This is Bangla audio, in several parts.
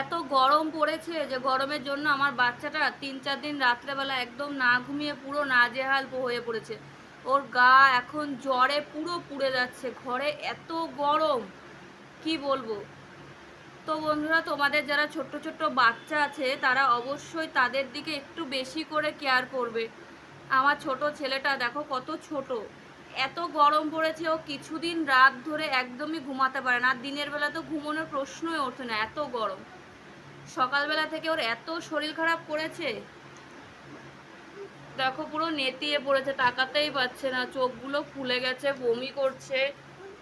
এত গরম পড়েছে যে গরমের জন্য আমার বাচ্চাটা তিন চার দিন রাত্রেবেলা একদম না ঘুমিয়ে পুরো নাজেহাল হয়ে পড়েছে। ওর গা এখন জ্বরে পুরো পুড়ে যাচ্ছে, ঘরে এত গরম। কি বলব? তো বন্ধুরা, তোমাদের যারা ছোট্ট ছোট্ট বাচ্চা আছে, তারা অবশ্যই তাদের দিকে একটু বেশি করে কেয়ার করবে। আমার ছোট ছেলেটা, দেখো কত ছোট। এত গরম পড়েছে, ও কিছুদিন রাত ধরে একদমই ঘুমাতে পারে না। আর দিনের বেলা তো ঘুমানোর প্রশ্নই ওঠে না, এত গরম। সকালবেলা থেকে ওর এত শরীর খারাপ করেছে। দেখো পুরো নেতিয়ে পড়েছে টাকাতেই পাচ্ছে না। চোখগুলো ফুলে গেছে, বমি করছে,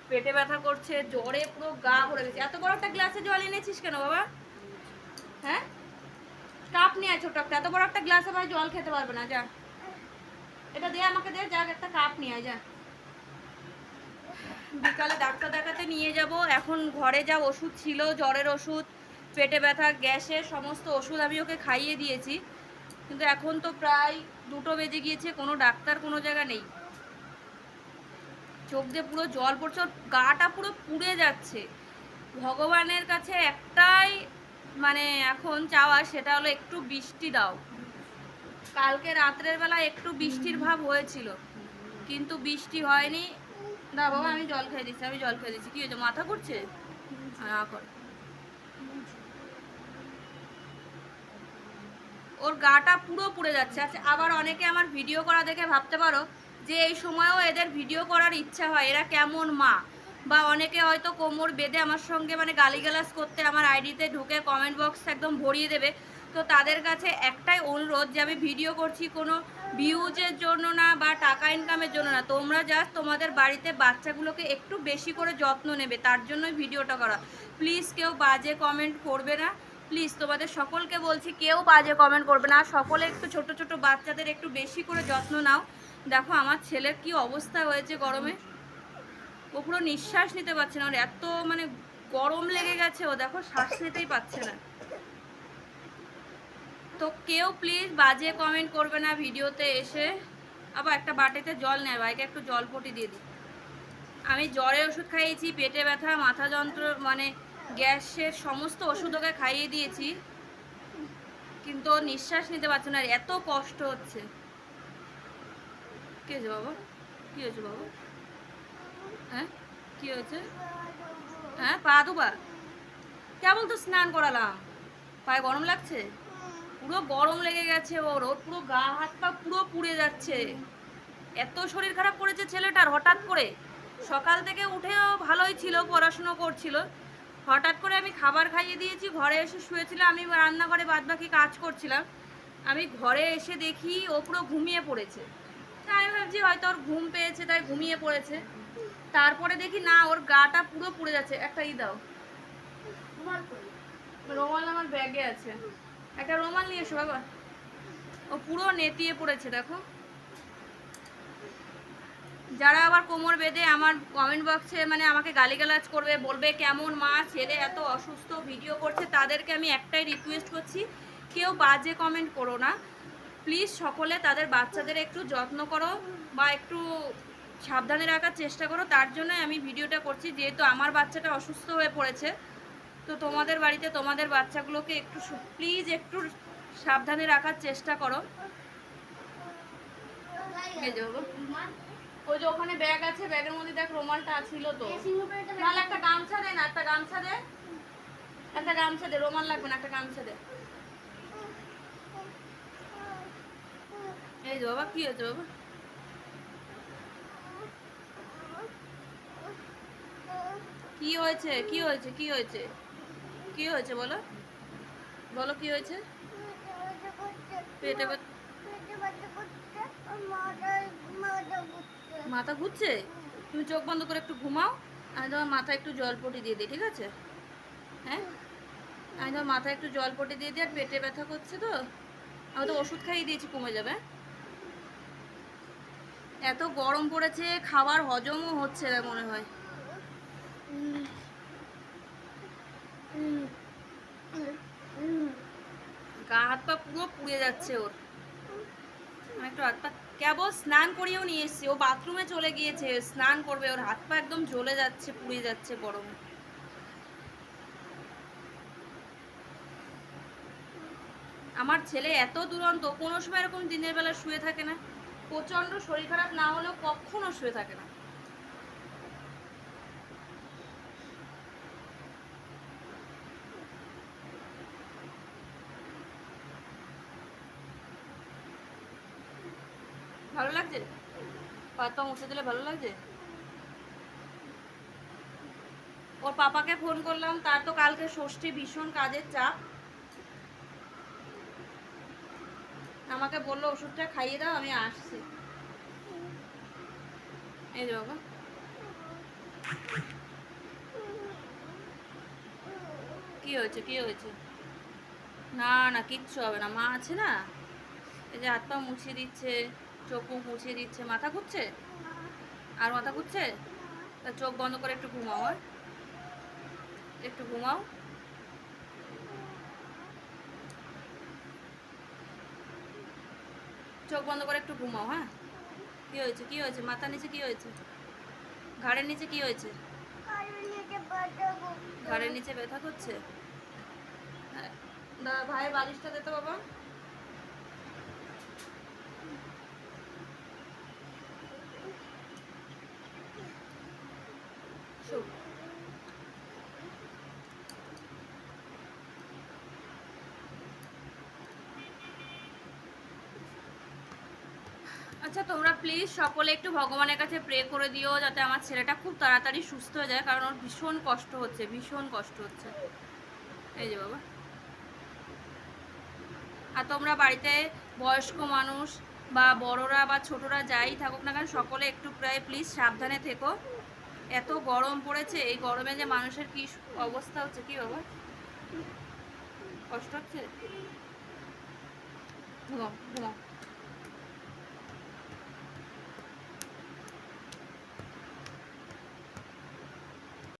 পেটে ব্যথা করছে, জ্বরে পুরো গা ভরে গেছে। এত বড় একটা গ্লাসে জল এনেছিস কেন বাবা? হ্যাঁ? কাপ নিয়ে ছোট একটা। এত বড় একটা গ্লাসে ভাই জল খেতে পারবে না, যা। এটা দে আমাকে দে যা একটা কাপ নিয়ে যা। বিকালে ডাক্তার দেখাতে নিয়ে যাব। এখন ঘরে যা ওষুধ ছিল, জ্বরের ওষুধ, পেটে ব্যথা, গ্যাসের সমস্ত ওষুধ আমি ওকে খাইয়ে দিয়েছি। কিন্তু এখন তো প্রায় দুটো বেজে গিয়েছে, কোনো ডাক্তার কোনো জায়গা নেই। চোখ দিয়ে পুরো জল পড়ছে, ওর গাটা পুরো পুড়ে যাচ্ছে। ভগবানের কাছে একটাই মানে এখন চাওয়া, সেটা হলো একটু বৃষ্টি দাও। কালকে রাত্রের বেলা একটু বৃষ্টির ভাব হয়েছিল, কিন্তু বৃষ্টি হয়নি। না বাবা, আমি জল খেয়ে দিচ্ছি, আমি জল খেয়ে দিচ্ছি। কি হয়েছে? মাথা ঘুরছে? ওর গাটা পুরো পুড়ে যাচ্ছে। আচ্ছা আবার অনেকে আমার ভিডিও করা দেখে ভাবতে পারো যে এই সময়েও এদের ভিডিও করার ইচ্ছা হয়। এরা কেমন মা? বা অনেকে হয়তো কোমর বেঁধে আমার সঙ্গে মানে গালিগালাজ করতে আমার আইডিতে ঢুকে কমেন্ট বক্স একদম ভরিয়ে দেবে। তো তাদের কাছে একটাই অনুরোধ যে আমি ভিডিও করছি কোনো ভিউজের জন্য না বা টাকা ইনকামের জন্য না। তোমরা জাস্ট তোমাদের বাড়িতে বাচ্চাগুলোকে একটু বেশি করে যত্ন নেবে, তার জন্যই ভিডিওটা করা। প্লিজ কেউ বাজে কমেন্ট করবে না। প্লিজ তোমাদের সকলকে বলছি, কেউ বাজে কমেন্ট করবে না। সকলে একটু ছোট ছোট বাচ্চাদের একটু বেশি করে যত্ন নাও। দেখো আমার ছেলের কি অবস্থা হয়েছে গরমে। ও পুরো নিঃশ্বাস নিতে পারছে না। ওর এত মানে গরম লেগে গেছে ও। দেখো শ্বাস নিতেই পারছে না। তো কেউ প্লিজ বাজে কমেন্ট করবে না ভিডিওতে এসে। আবার একটা বাটিতে জল নেয়, ভাইকে একটু জল পটি দিয়ে দিই। আমি জ্বরের ওষুধ খাইয়েছি, পেটে ব্যথা, মাথা যন্ত্র মানে গ্যাসের সমস্ত ওষুধ ওকে খাইয়ে দিয়েছি। কিন্তু নিঃশ্বাস নিতে পারছে না এত কষ্ট হচ্ছে। কি হয়েছে বাবা? কি হয়েছে বাবা? হ্যাঁ? কি হয়েছে? হ্যাঁ পা দুবা কেবল তো স্নান করালাম। পায়ে গরম লাগছে? পুরো গরম লেগে গেছে ওর ওর পুরো গা হাত পা পুরো পুড়ে যাচ্ছে। এত শরীর খারাপ করেছে ছেলেটার হঠাৎ করে। সকাল থেকে উঠেও ভালোই ছিল, পড়াশুনো করছিল। হঠাৎ করে আমি খাবার খাইয়ে দিয়েছি, ঘরে এসে শুয়েছিলাম, আমি রান্নাঘরে বাদ বাকি কাজ করছিলাম। আমি ঘরে এসে দেখি ও পুরো ঘুমিয়ে পড়েছে। তাই আমি ভাবছি হয়তো ওর ঘুম পেয়েছে, তাই ঘুমিয়ে পড়েছে। তারপরে দেখি না, ওর গাটা পুরো পুড়ে যাচ্ছে। একটা ই দাও। রোমাল আমার ব্যাগে আছে। একটা রোমাল নিয়ে এসো বাবা। ও পুরো নেতিয়ে পড়েছে, দেখো। যারা আবার কোমর বেঁধে আমার কমেন্ট বক্সে মানে আমাকে গালিগালাজ করবে, বলবে কেমন মা, ছেলে এত অসুস্থ ভিডিও করছে, তাদেরকে আমি একটাই রিকোয়েস্ট করছি, কেউ বাজে কমেন্ট করো না। প্লিজ সকলে তাদের বাচ্চাদের একটু যত্ন করো বা একটু সাবধানে রাখার চেষ্টা করো। তার জন্যই আমি ভিডিওটা করছি, যেহেতু আমার বাচ্চাটা অসুস্থ হয়ে পড়েছে। তো তোমাদের বাড়িতে তোমাদের বাচ্চাগুলোকে একটু প্লিজ একটু সাবধানে রাখার চেষ্টা করো। ওই যে ওখানে ব্যাগ আছে ব্যাগের মধ্যে দেখ রুমালটা ছিল তো। তাহলে একটা গামছা দে না একটা গামছা দে। একটা গামছা দে রুমাল লাগবে না একটা গামছা দে। এই যে বাবা কি হয়েছে বাবা? কি হয়েছে কি হয়েছে কি হয়েছে? কি হয়েছে বলো? বলো কি হয়েছে? পেটে মাথা ঘুরছে? তুমি চোখ বন্ধ করে একটু ঘুমাও। আমি তোমার মাথায় একটু জল পটি দিয়ে দিই, ঠিক আছে? হ্যাঁ? আমি তোমার মাথায় একটু জল পটি দিয়ে দিই আর পেটে ব্যথা করছে তো। আমি তো ওষুধ খাইয়ে দিয়েছি, কমে যাবে। এত গরম পড়েছে, খাবার হজমও হচ্ছে না মনে হয়। গা হাত পা পুরো পুড়ে যাচ্ছে ওর। আমি একটু হাত পা কেবল স্নান করিয়েও নিয়ে এসেছি। ও বাথরুমে চলে গিয়েছে, স্নান করবে। ওর হাত পা একদম জ্বলে যাচ্ছে, পুড়ে যাচ্ছে গরমে। আমার ছেলে এত দুরন্ত, কোনো সময় এরকম দিনের বেলা শুয়ে থাকে না। প্রচণ্ড শরীর খারাপ না হলেও কখনো শুয়ে থাকে না। ভালো লাগছে? পাতা মুছে দিলে ভালো লাগছে? ওর পাপাকে ফোন করলাম, তার তো কালকে ষষ্ঠী, ভীষণ কাজের চাপ। আমাকে বলল, ওষুধটা খাইয়ে দাও, আমি আসছি। এই বাবা। কি হয়েছে কি হয়েছে? না না, কিচ্ছু হবে না। মা আছে না? এই যে হাত পা মুছিয়ে দিচ্ছে। চোখ মুছিয়ে দিচ্ছে মাথা ঘুরছে? আর মাথা ঘুরছে? তা চোখ বন্ধ করে একটু ঘুমাও আর। একটু ঘুমাও। চোখ বন্ধ করে একটু ঘুমাও হ্যাঁ? কি হয়েছে? কি হয়েছে? মাথার নিচে কি হয়েছে? ঘাড়ের নিচে কি হয়েছে? ঘাড়ের নিচে ব্যথা করছে? হ্যাঁ, দাদা ভাইয়ের বালিশটা দে তো বাবা। আচ্ছা তোমরা প্লিজ সকলে একটু ভগবানের কাছে প্রে করে দিও যাতে আমার ছেলেটা খুব তাড়াতাড়ি সুস্থ হয়ে যায়, কারণ ওর ভীষণ কষ্ট হচ্ছে, ভীষণ কষ্ট হচ্ছে। এই যে বাবা। আর তোমরা বাড়িতে বয়স্ক মানুষ বা বড়রা বা ছোটরা যাই থাকুক না কেন, সকলে একটু প্রায় প্লিজ সাবধানে থেকো। এত গরম পড়েছে এই গরমে যে মানুষের কি অবস্থা হচ্ছে? কি বাবা কষ্ট হচ্ছে?